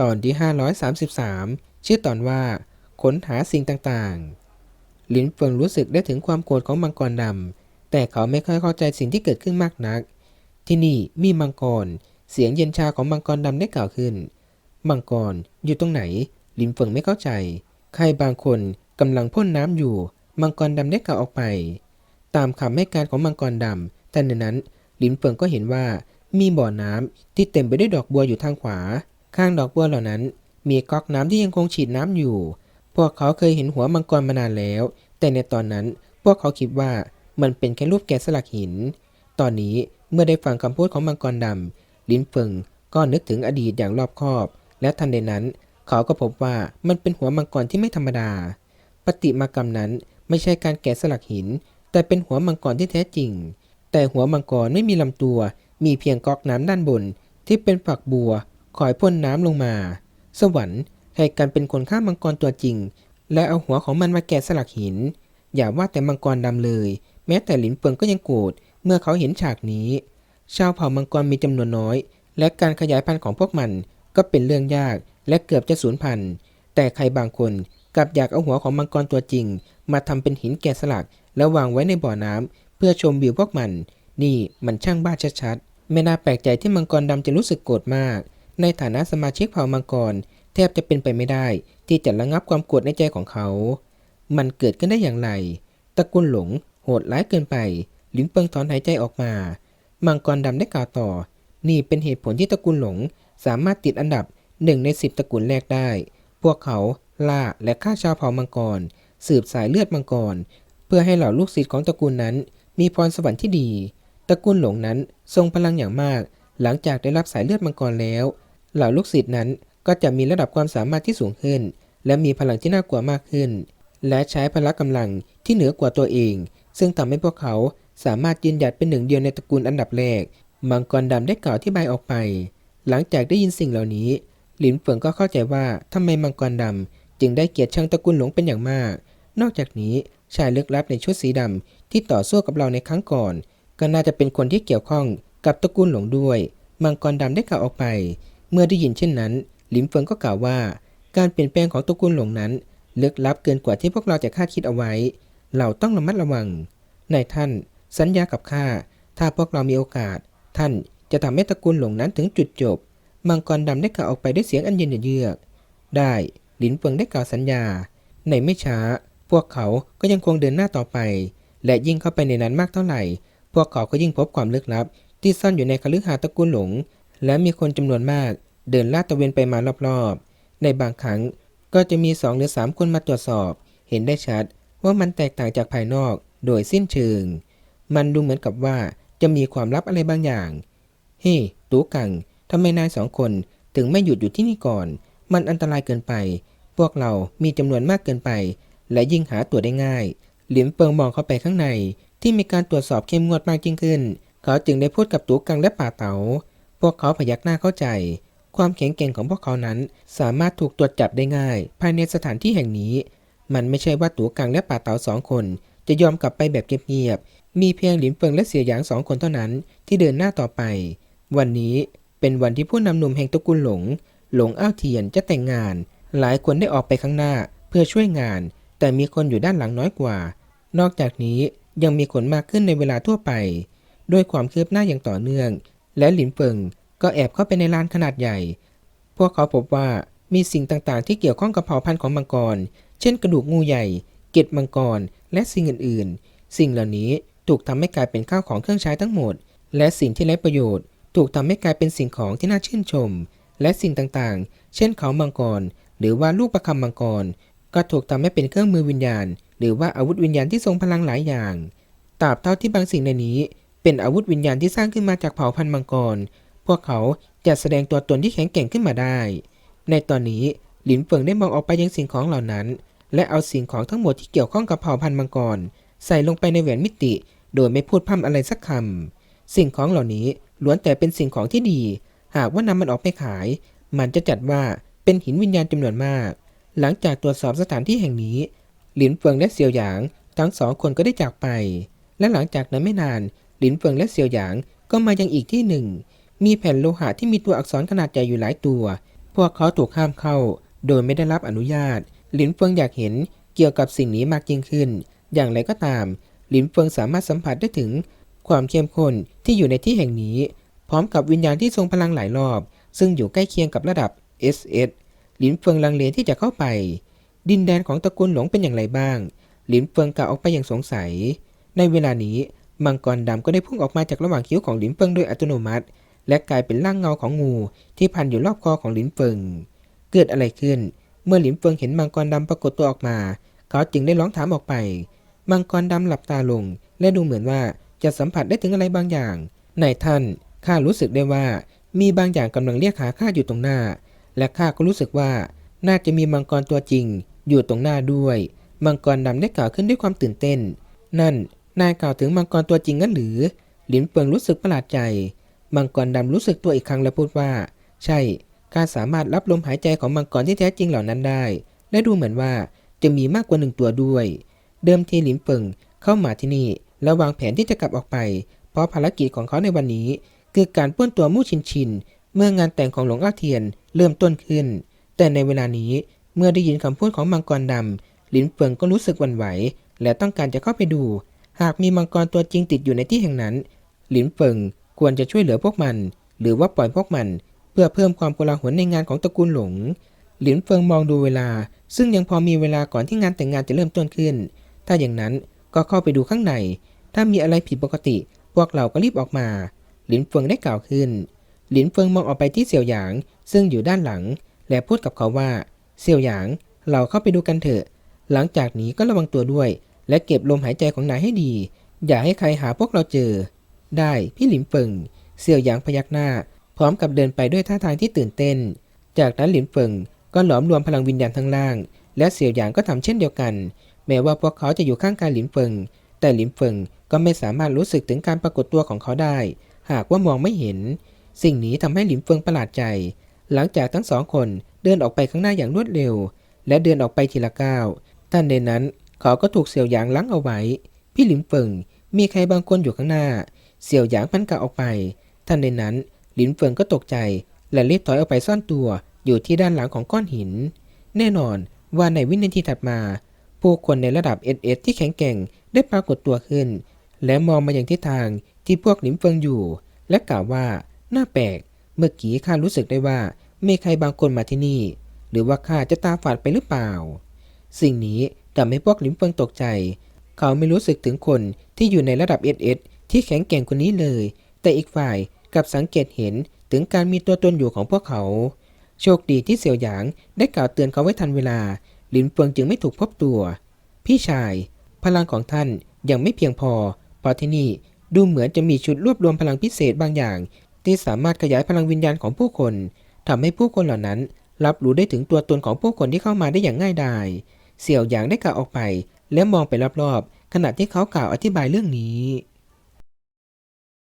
ตอนที่ 533 ชื่อตอนว่าค้นหาสิ่งต่างๆ หลินเฟิงรู้สึกได้ถึงความโกรธของมังกรดำ แต่เขาไม่ค่อยเข้าใจสิ่งที่เกิดขึ้นมากนัก ที่นี่มีมังกร เสียงเย็นชาของมังกรดำได้กล่าวขึ้น มังกรอยู่ตรงไหน หลินเฟิงไม่เข้าใจ ใครบางคนกำลังพ่นน้ำอยู่ มังกรดำได้กล่าวออกไป ตามคำให้การของมังกรดำทันใดนั้น หลินเฟิงก็เห็นว่ามีบ่อน้ำที่เต็มไปด้วยดอกบัวอยู่ทางขวา ข้างดอกบัวเหล่านั้น มีก๊อกน้ำที่ยังคงฉีดน้ำอยู่ พวกเขาเคยเห็นหัวมังกรมานานแล้ว แต่ในตอนนั้นพวกเขาคิดว่ามันเป็นแค่รูปแกะสลักหิน ตอนนี้เมื่อได้ฟังคำพูดของมังกรดำลิ้นเฟิงก็นึกถึงอดีตอย่างรอบคอบ และทันใดนั้น เขาก็พบว่ามันเป็นหัวมังกรที่ไม่ธรรมดา ปฏิมากรรมนั้นไม่ใช่การแกะสลักหิน แต่เป็นหัวมังกรที่แท้จริง แต่หัวมังกรไม่มีลำตัว มีเพียงก๊อกน้ำด้านบน ที่เป็นฝักบัว คอยพ่นน้ำลงมา สวรรค์ให้การเป็นคนฆ่ามังกรตัวจริง และเอาหัวของมันมาแกะสลักหิน อย่าว่าแต่มังกรดำเลย แม้แต่หลินเฟิงก็ยังโกรธเมื่อเขาเห็นฉากนี้ ชาวเผ่ามังกรมีจำนวนน้อย และการขยายพันธุ์ของพวกมันก็เป็นเรื่องยากและเกือบจะสูญพันธุ์ แต่ใครบางคนกลับอยากเอาหัวของมังกรตัวจริง มาทำเป็นหินแกะสลัก แล้ววางไว้ในบ่อน้ำเพื่อชมวิวพวกมัน นี่มันช่างบ้าชัดๆไม่น่าแปลกใจที่มังกรดำจะรู้สึกโกรธมาก ในฐานะสมาชิกเผ่ามังกร แทบจะเป็นไปไม่ได้ ที่จะระงับความโกรธในใจของเขา มันเกิดขึ้นได้อย่างไร ตระกูลหลง โหดร้ายเกินไป หลินเปิงถอนหายใจออกมา มังกรดำได้กล่าวต่อ นี่เป็นเหตุผลที่ตระกูลหลง สามารถติดอันดับหนึ่งในสิบตระกูลแรกได้ พวกเขาล่าและฆ่าชาวเผ่ามังกร สืบสายเลือดมังกร เพื่อให้เหล่าลูกศิษย์ของตระกูลนั้น มีพรสวรรค์ที่ดี ตระกูลหลงนั้นทรงพลังอย่างมาก หลังจากได้รับสายเลือดมังกรแล้ว เหล่าลูกศิษย์นั้นก็จะมีระดับความสามารถที่สูงขึ้น และมีพลังที่น่ากลัวมากขึ้น และใช้พละกำลังที่เหนือกว่าตัวเอง ซึ่งทำให้พวกเขาสามารถยืนหยัดเป็นหนึ่งเดียวในตระกูลอันดับแรก มังกรดำได้กล่าวที่ใบออกไป หลังจากได้ยินสิ่งเหล่านี้ หลินเฟิงก็เข้าใจว่าทำไมมังกรดำจึงได้เกียรติชังตระกูลหลงเป็นอย่างมาก นอกจากนี้ชายลึกลับในชุดสีดำที่ต่อสู้กับเราในครั้งก่อน ก็น่าจะเป็นคนที่เกี่ยวข้องกับตระกูลหลงด้วย มังกรดำได้กล่าวออกไป เมื่อได้ยินเช่นนั้น หลินเฟิงก็กล่าวว่า การเปลี่ยนแปลงของตระกูลหลงนั้นลึกลับเกินกว่าที่พวกเราจะคาดคิดเอาไว้ เราต้องระมัดระวังนายท่าน สัญญากับข้า ถ้าพวกเรามีโอกาส ท่านจะทำให้ตระกูลหลงนั้นถึงจุดจบ มังกรดำได้กล่าวออกไปด้วยเสียงอันเย็นเยือก ได้หลินเฟิงได้กล่าวสัญญา ในไม่ช้า พวกเขาก็ยังคงเดินหน้าต่อไป และยิ่งเข้าไปในนั้นมากเท่าไหร่ พวกเขาก็ยิ่งพบความลึกลับ ที่ซ่อนอยู่ในคฤหาสน์ตระกูลหลง และมีคนจำนวนมากเดินลาดตะเวนไปมารอบๆ ในบางครั้งก็จะมีสองหรือสามคนมาตรวจสอบ เห็นได้ชัดว่ามันแตกต่างจากภายนอกโดยสิ้นเชิง มันดูเหมือนกับว่าจะมีความลับอะไรบางอย่าง เฮ้ตูกังทำไมนายสองคนถึงไม่หยุดอยู่ที่นี่ก่อน มันอันตรายเกินไป พวกเรามีจำนวนมากเกินไป และยิ่งหาตัวได้ง่าย หลิมเปิงมองเข้าไปข้างในที่มีการตรวจสอบเข้มงวดมากยิ่งขึ้น เขาจึงได้พูดกับตูกังและป่าเตา๋า วกเขาพยักหน้าเข้าใจ ความแข็งแกร่งของพวกเขานั้นสามารถถูกตรวจจับได้ง่าย ภายในสถานที่แห่งนี้ มันไม่ใช่ว่าตูกังและป่าเต๋าสองคน จะยอมกลับไปแบบเงียบๆมีเพียงหลินเฟิงและเสียหยางสองคนเท่านั้นที่เดินหน้าต่อไป วันนี้เป็นวันที่ผู้นำหนุ่มแห่งตระกูลหลง หลงอ้าวเทียนจะแต่งงาน หลายคนได้ออกไปข้างหน้าเพื่อช่วยงาน แต่มีคนอยู่ด้านหลังน้อยกว่า นอกจากนี้ยังมีคนมากขึ้นในเวลาทั่วไป ด้วยความคืบหน้าอย่างต่อเนื่อง และหลินเฟิงก็แอบเข้าไปในลานขนาดใหญ่ พวกเขาพบว่ามีสิ่งต่างๆ ที่เกี่ยวข้องกับเผ่าพันธุ์ของมังกร เช่นกระดูกงูใหญ่ เกล็ดมังกร และสิ่งอื่นๆ สิ่งเหล่านี้ถูกทำให้กลายเป็นข้าวของเครื่องใช้ทั้งหมด และสิ่งที่ไร้ประโยชน์ ถูกทำให้กลายเป็นสิ่งของที่น่าชื่นชม และสิ่งต่างๆ เช่นเขามังกร หรือว่าลูกประคำมังกร ก็ถูกทำให้เป็นเครื่องมือวิญญาณ หรือว่าอาวุธวิญญาณที่ทรงพลังหลายอย่างตราบเท่าที่บางสิ่งในนี้ เป็นอาวุธวิญญาณที่สร้างขึ้นมาจากเผ่าพันธุ์มังกร พวกเขาจะแสดงตัวตนที่แข็งแกร่งขึ้นมาได้ ในตอนนี้หลินเฟิงได้มองออกไปยังสิ่งของเหล่านั้น และเอาสิ่งของทั้งหมดที่เกี่ยวข้องกับเผ่าพันธุ์มังกร ใส่ลงไปในแหวนมิติ โดยไม่พูดพร่ำอะไรสักคำสิ่งของเหล่านี้ล้วนแต่เป็นสิ่งของที่ดี หากว่านำมันออกไปขาย มันจะจัดว่าเป็นหินวิญญาณจำนวนมาก หลังจากตรวจสอบสถานที่แห่งนี้ หลินเฟิงและเซียวหยาง ทั้งสองคนก็ได้จากไป และหลังจากนั้นไม่นาน หลินเฟิงและเซียวหยางก็มายังอีกที่หนึ่ง มีแผ่นโลหะที่มีตัวอักษรขนาดใหญ่อยู่หลายตัว พวกเขาถูกห้ามเข้า โดยไม่ได้รับอนุญาต หลินเฟิงอยากเห็นเกี่ยวกับสิ่งนี้มากยิ่งขึ้น อย่างไรก็ตาม หลินเฟิงสามารถสัมผัสได้ถึง ความเข้มข้นที่อยู่ในที่แห่งนี้ พร้อมกับวิญญาณที่ทรงพลังหลายรอบ ซึ่งอยู่ใกล้เคียงกับระดับ SS หลินเฟิงลังเลที่จะเข้าไป ดินแดนของตระกูลหลงเป็นอย่างไรบ้าง หลินเฟิงกล่าวออกไปอย่างสงสัย ในเวลานี้ มังกรดำก็ได้พุ่งออกมาจากระหว่างคิ้วของหลินเฟิงโดยอัตโนมัติ และกลายเป็นร่างเงาของงูที่พันอยู่รอบคอของหลินเฟิง เกิดอะไรขึ้น เมื่อหลินเฟิงเห็นมังกรดำปรากฏตัวออกมา เขาจึงได้ร้องถามออกไป มังกรดำหลับตาลง และดูเหมือนว่าจะสัมผัสได้ถึงอะไรบางอย่างนายท่านข้ารู้สึกได้ว่ามีบางอย่างกำลังเรียกหาข้าอยู่ตรงหน้า และข้าก็รู้สึกว่าน่าจะมีมังกรตัวจริง อยู่ตรงหน้าด้วย มังกรดำได้กล่าวขึ้นด้วยความตื่นเต้น นั่น นายกล่าวถึงมังกรตัวจริงงั้นหรือ หลินเฟิงรู้สึกประหลาดใจ มังกรดำรู้สึกตัวอีกครั้งและพูดว่า ใช่ข้าสามารถรับลมหายใจของมังกรที่แท้จริงเหล่านั้นได้ และดูเหมือนว่าจะมีมากกว่าหนึ่งตัวด้วย เดิมทีหลินเฟิงเข้ามาที่นี่และวางแผนที่จะกลับออกไป เพราะภารกิจของเขาในวันนี้ คือการป้วนตัวมู่ชินชิน เมื่องานแต่งของหลวงอาเทียนเริ่มต้นขึ้น แต่ในเวลานี้เมื่อได้ยินคำพูดของมังกรดำหลินเฟิงก็รู้สึกหวั่นไหว และต้องการจะเข้าไปดู หากมีมังกรตัวจริงติดอยู่ในที่แห่งนั้น หลินเฟิงควรจะช่วยเหลือพวกมัน หรือว่าปล่อยพวกมัน เพื่อเพิ่มความโกลาหลในงานของตระกูลหลง หลินเฟิงมองดูเวลา ซึ่งยังพอมีเวลาก่อนที่งานแต่งงานจะเริ่มต้นขึ้น ถ้าอย่างนั้นก็เข้าไปดูข้างใน ถ้ามีอะไรผิดปกติ พวกเราก็รีบออกมา หลินเฟิงได้กล่าวขึ้น หลินเฟิงมองออกไปที่เสี่ยวหยาง ซึ่งอยู่ด้านหลัง และพูดกับเขาว่า เสี่ยวหยาง เราเข้าไปดูกันเถอะ หลังจากนี้ก็ระวังตัวด้วย และเก็บลมหายใจของนายให้ดี อย่าให้ใครหาพวกเราเจอ ได้พี่หลินเฟิงเสี่ยวหยางพยักหน้า พร้อมกับเดินไปด้วยท่าทางที่ตื่นเต้น จากนั้นหลินเฟิงก็หลอมรวมพลังวิญญาณทั้งล่าง และเสี่ยวหยางก็ทำเช่นเดียวกัน แม้ว่าพวกเขาจะอยู่ข้างกายหลินเฟิงแต่หลินเฟิงก็ไม่สามารถรู้สึกถึงการปรากฏตัวของเขาได้ หากว่ามองไม่เห็น สิ่งนี้ทำให้หลินเฟิงประหลาดใจ หลังจากทั้งสองคนเดินออกไปข้างหน้าอย่างรวดเร็ว และเดินออกไปทีละก้าวท่านในนั้น เขาก็ถูกเสี่ยวหยางลังเอาไว้ พี่หลินเฟิงมีใครบางคนอยู่ข้างหน้า เสี่ยวหยางพันกะออกไปท่านในนั้นหลินเฟิงก็ตกใจ และรีบถอยออกไปซ่อนตัวอยู่ที่ด้านหลังของก้อนหิน แน่นอนว่าในวินาทีถัดมา ผู้คนในระดับ SS ที่แข็งแกร่งได้ปรากฏตัวขึ้น และมองมาอย่างทิศทางที่พวกหลินเฟิงอยู่ และกล่าวว่าน่าแปลก เมื่อกี้ข้ารู้สึกได้ว่ามีใครบางคนมาที่นี่ หรือว่าข้าจะตาฝาดไปหรือเปล่า สิ่งนี้ ทำให้พวกหลินเฟิงตกใจ เขาไม่รู้สึกถึงคนที่อยู่ในระดับ SS ที่แข็งแกร่งคนนี้เลย แต่อีกฝ่ายกลับสังเกตเห็นถึงการมีตัวตนอยู่ของพวกเขา โชคดีที่เสี่ยวหยางได้กล่าวเตือนเขาไว้ทันเวลา หลินเฟิงจึงไม่ถูกพบตัว พี่ชาย พลังของท่านยังไม่เพียงพอเพราะที่นี่ดูเหมือนจะมีชุดรวบรวมพลังพิเศษบางอย่าง ที่สามารถขยายพลังวิญญาณของผู้คนทำให้ผู้คนเหล่านั้น รับรู้ได้ถึงตัวตนของผู้คนที่เข้ามาได้อย่างง่ายดาย เสี่ยวหยางได้กล่าวออกไป และมองไปรอบๆ ขณะที่เขากล่าวอธิบายเรื่องนี้